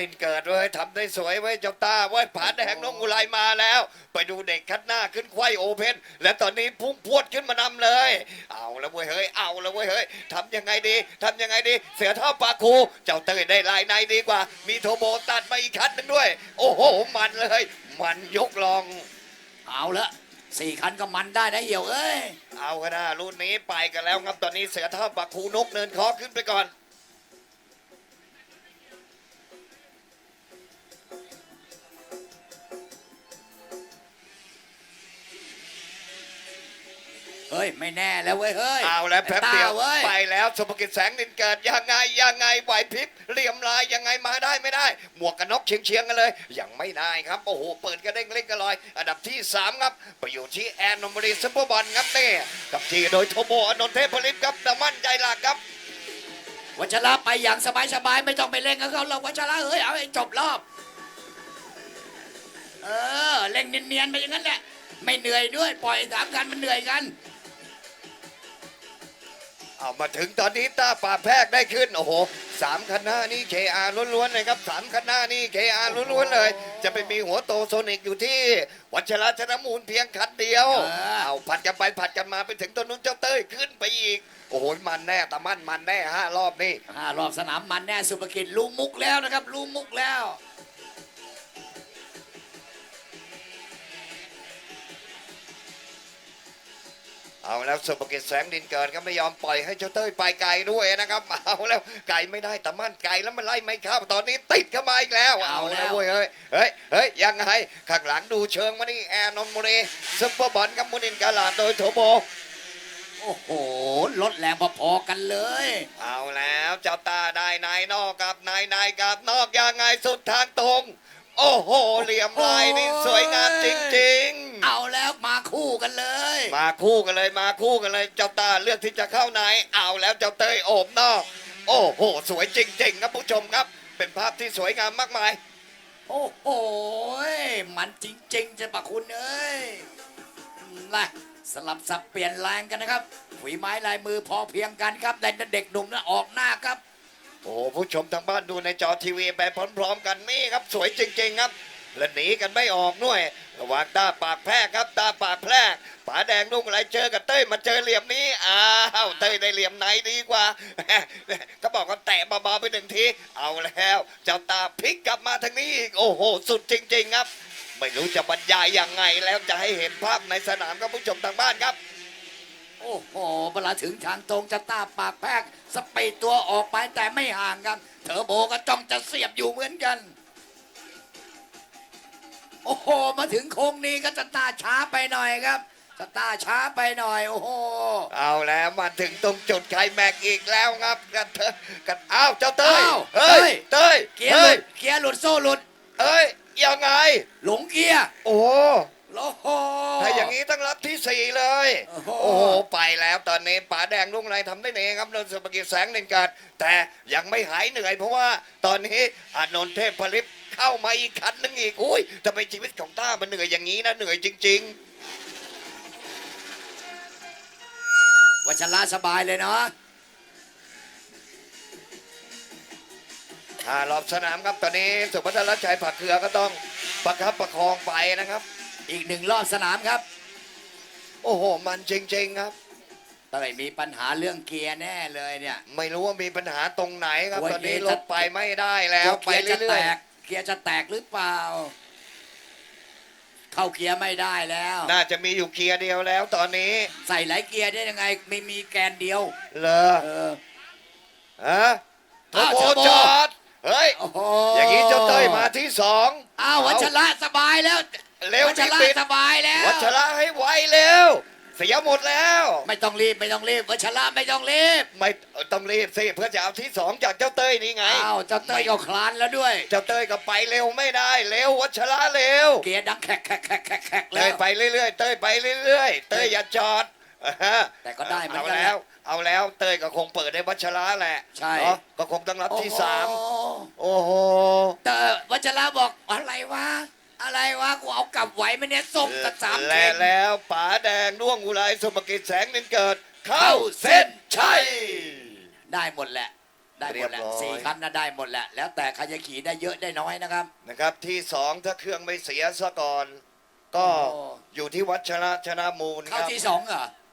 ดินเกิดเว้ยทำได้สวยเว้ยเจ้าตาเว้ยผาแดงนงอุไรมาแล้ว ไปดูเด็กคัดหน้าขึ้นไขว้โอเพนและตอนนี้พุ่งพรวดขึ้นมานำเลย เอาแล้วเว้ยเฮ้ยเอาแล้วเว้ยเฮ้ยทำยังไงดีทำยังไงดี เสือเท่าปากคูเจ้าเตยได้ลายในดีกว่า มีโทโบตัดมาอีกคันหนึงด้วย โอ้โหมันเลย มันยกลอง เอาละสี่คันก็มันได้นะเหี่ยวเอ้ยเอากันนะรุ่นนี้ไปกันแล้วครับตอนนี้เสือเท่าปากคูนกเนินคอขึ้นไปก่อน ฮ้ยไม่แน่แล้วเว้ยเฮ้ยเอาแล้วแป๊บเดียวไอ้ต้าเว้ยไปแล้วสุภกิจแสงดินเกิดยังไงยังไงไหวพริบเหลี่ยมลายยังไงมาได้ไม่ได้ หมวกกันน็อกเฉียงเฉียงๆกันเลย ยังไม่ได้ครับ โอ้โห เปิดกระเด้งเล่นกระลอย อันดับที่ 3 ครับ ไปอยู่ที่แอนนอมรีซุปเปอร์บอลครับเต้กับที่โดยโทโบอนนท์เทพผลิตครับแต่มั่นใจหลักครับ วัชระไปอย่างสบายๆไม่ต้องไปเล่นกับเขาหรอกวัชระเฮ้ยเอาให้จบรอบ เออเล่นเนียนๆไปอย่างนั้นแหละ ไม่เหนื่อยด้วย ปล่อยสามคันมันเหนื่อยกัน เอามาถึงตอนนี้ตาป่าแพรกได้ขึ้น โอ้โหสามคันหน้านี่ KR ล้วนๆเลยครับสามคันหน้านี่ KR ล้วนๆเลย จะไปมีหัวโตโซนิกอยู่ที่ วัชราชนมูลเพียงคันเดียวเออเอาผัดกันไปผัดกันมาไปถึงต้นนู้นเจ้าเต้ยขึ้นไปอีก โอ้โหมันแน่ตะมั่นมันแน่ห้ารอบนี่ห้ารอบสนามมันแน่สุภกิจรู้มุกแล้วนะครับรู้มุกแล้ว เอาแล้วสุภกิจแสงดินเกิดก็ไม่ยอมปล่อยให้เจ้าเต้ยไปไกลด้วยนะครับ เอาแล้วไก่ไม่ได้แต่มั่นไก่แล้วมันไล่ไม่เข้าตอนนี้ติดเข้ามาอีกแล้ว เอาแล้วเว้ยเฮ้ยเฮ้ยเฮ้ยยังไงข้างหลังดูเชิงมานี่แอนนนท์โมเรซุปเปอร์บอลกับมุนินกาลาดโดยโถโบโอ้โหลดแรงพอๆกันเลย เอาแล้วเจ้าตาได้นายนอกกับนายนายกับนอกยังไงสุดทางตรง โอ้โหเหลี่ยมลายนี่สวยงามจริงๆเอาแล้วมา คู่กันเลย มาคู่กันเลยมาคู่กันเลย เจ้าตาเลือกที่จะเข้าในเอาแล้วเจ้าเต้ยโอบนอก โอ้โห สวยจริงๆครับผู้ชมครับ เป็นภาพที่สวยงามมากมาย โอ้โหมันจริงๆจะปะคุณเอ้ยนะสลับสับเปลี่ยนแรงกันนะครับฝีไม้ลายมือพอเพียงกันครับแต่เด็กหนุ่มนั้นออกหน้าครับ โอ้โหผู้ชมทางบ้านดูในจอทีวีไปพร้อมๆกันนี่ครับ สวยจริง ๆ ครับ และหนีกันไม่ออกด้วย ระหว่างตาปากแพรกครับตาปากแพรกป๋าแดงนุ่งอะไรเจอกับเต้ยมาเจอเหลี่ยมนี้อ้าวเต้ยได้เหลี่ยมไหนดีกว่าก็บอกว่าแตะเบาๆไปหนึ่งที เอาแล้ว เจ้าตาพลิกกลับมาทางนี้อีกโอ้โห สุดจริง ๆ ครับ ไม่รู้จะบรรยายยังไงแล้วจะให้เห็นภาพในสนามครับผู้ชมทางบ้านครับโอ้โหเวลาถึงทางตรงจะต้าปากแพกสปีดตัวออกไปแต่ไม่ห่างกันเทอโบก็จ้องจะเสียบอยู่เหมือนกัน โอ้โห มาถึงโค้งนี้ก็จะต้าช้าไปหน่อยครับจะต้าช้าไปหน่อย โอ้โห เอาแล้วมาถึงตรงจุดไคลแม็กซ์อีกแล้วครับกันเถอะกันอ้าวเจ้าเต้ยอ้าวเฮ้ยเต้ยเต้ยเกียร์หเฮ้ลุยดเกียร์หลุดโซ่หลุดเอ้ยยังไง หลงเกียร์โอ้โอ้โหถ้าอย่างนี้ต้องรับที่สี่เลย โอ้โหโอ้โหไปแล้วตอนนี้ป๋าแดงลุงไรทำได้เองครับนนท์สุภกิจแสงเด่นกัดแต่ยังไม่หายเหนื่อยเพราะว่าตอนนี้อานนท์เทพผลิต เข้ามาอีกคันหนึงอีกอุ้ยทำไมชีวิตของต้ามันเหนื่อยอย่างนี้นะเหนื่อยจริง ๆ วัชระสบายเลยเนาะอ่ารอบสนามครับตอนนี้สุพัฒนชัยผักเขือก็ต้องประคับประคองไปนะครับ อีกหนึ่งรอบสนามครับ โอ้โห มันจริง ๆ ครับเต้ยมีปัญหาเรื่องเกียร์แน่เลยเนี่ย ไม่รู้ว่ามีปัญหาตรงไหนครับ โอ้ยตอนนี้เกียร์ลจะบไปไม่ได้แล้ว ไปเกียร์จะเรื่แตอยก เกียร์จะแตกหรือเปล่า เข้าเกียร์ไม่ได้แล้วๆน่าจะมีอยู่เกียร์เดียวแล้วตอนนี้ ใส่หลายเกียร์ได้ยังไง ไม่มีแกนเดียว เลอเออ ฮะโทอ้าวโบเทอร์โบ จอด เฮ้ย โอ้โหอย่างนี้เจ้าเต้ยมาที่สอง อ้าววัชระสบายแล้วเร็ววัชที่ระปิด สบายแล้ว วัชระให้ไวเร็ว เสียหมดแล้ว ไม่ต้องรีบไม่ต้องรีบวัชระไม่ต้องรีบไม่ต้องรีบสิเพื่อจะเอาที่สองจากเจ้าเต้ยนี่ไง อ้าวเจ้าเต้ยก็คลานแล้วด้วย เจ้าเต้ยก็ไปเร็วไม่ได้เร็ววัชระเร็ว เกียร์ดังแขกแขกแขกแขกแขกเต้แล้ยว ไปเรื่อยๆ เต้ยไปเรื่อยๆ เต้ยอย่าจอดอ่าฮะแต่ก็ได้เหมือนเอากันแล้ว เอาแล้วเต้ยก็คงเปิดให้วัชระแหละใช่ เนาะก็คงต้องรับที่สามโอ้โหโอ้โห แต่วัชระบอกอะไรวะ อะไรวะกูเอากลับไหวไหมเนี่ยส่งตัดสามและเข่งแล้วป๋าแดงน่วงอุไรสมกิจแสงนินเกิด เข้าเส้นชัย ได้หมดแหละ ได้หมดแหละเรียบร้อย สี่คันนะได้หมดแหละ แล้วแต่ใครจะขี่ได้เยอะได้น้อยนะครับ นะครับที่สองถ้าเครื่องไม่เสียซะก่อน ก็โอ้ อยู่ที่วัดชนะชนะมูลคเข้ารับที่สองเหรอ